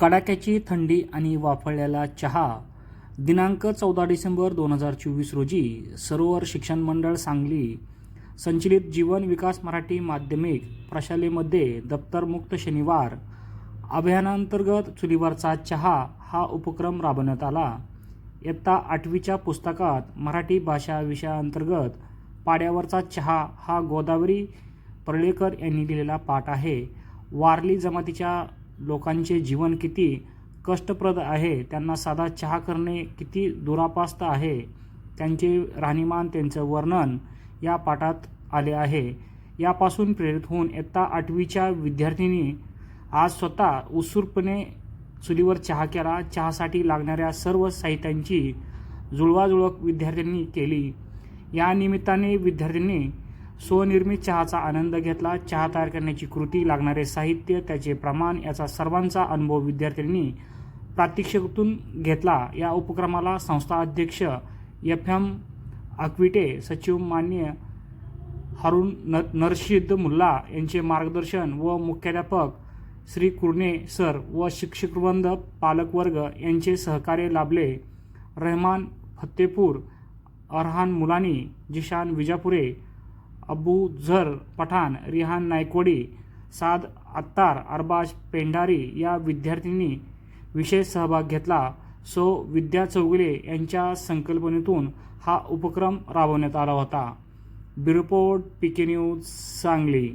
कडाक्याची थंडी आणि वाफळलेला चहा. दिनांक चौदा डिसेंबर दोन हजार चोवीस रोजी सरोवर शिक्षण मंडळ सांगली. संचलित जीवन विकास मराठी माध्यमिक प्रशालेमध्ये दप्तरमुक्त शनिवार. अभियानांतर्गत चुलीवरचा चहा हा उपक्रम राबवण्यात आला. इयत्ता आठवीच्या पुस्तकात मराठी भाषा विषयाअंतर्गत पाड्यावरचा चहा हा गोदावरी पर्लेकर यांनी लिहिलेला पाठ आहे. वारली जमातीच्या लोकांचे जीवन किती कष्टप्रद आहे त्यांना साधा चहा करणे किती दुरापास्त आहे त्यांचे राहणीमान त्यांचं वर्णन या पाठात आले आहे. यापासून प्रेरित होऊन इयत्ता आठवीच्या विद्यार्थिनी आज स्वतः उत्सुरपणे चुलीवर चहा केला. चहासाठी लागणाऱ्या सर्व साहित्यांची जुळवाजुळव विद्यार्थ्यांनी केली. या निमित्ताने विद्यार्थ्यांनी स्वनिर्मित चहाचा आनंद घेतला. चहा तयार करण्याची कृती लागणारे साहित्य त्याचे प्रमाण याचा सर्वांचा अनुभव विद्यार्थ्यांनी प्रात्यक्षिकातून घेतला. या उपक्रमाला संस्था अध्यक्ष एफ. एम. अक्विटे सचिव मान्य हारून न नरशिद मुल्ला यांचे मार्गदर्शन व मुख्याध्यापक श्री कुर्णे सर व शिक्षकवृंद पालकवर्ग यांचे सहकार्य लाभले. रहमान फत्तेपूर अरहान मुलानी जिशान विजापुरे अबू झर पठाण रिहान नायकवडी साद अत्तार अरबाज पेंढारी या विद्यार्थिनी विशेष सहभाग घेतला. सो विद्या चौगुले यांच्या संकल्पनेतून हा उपक्रम राबवण्यात आला होता. बिरपोर्ट पीके न्यूज सांगली.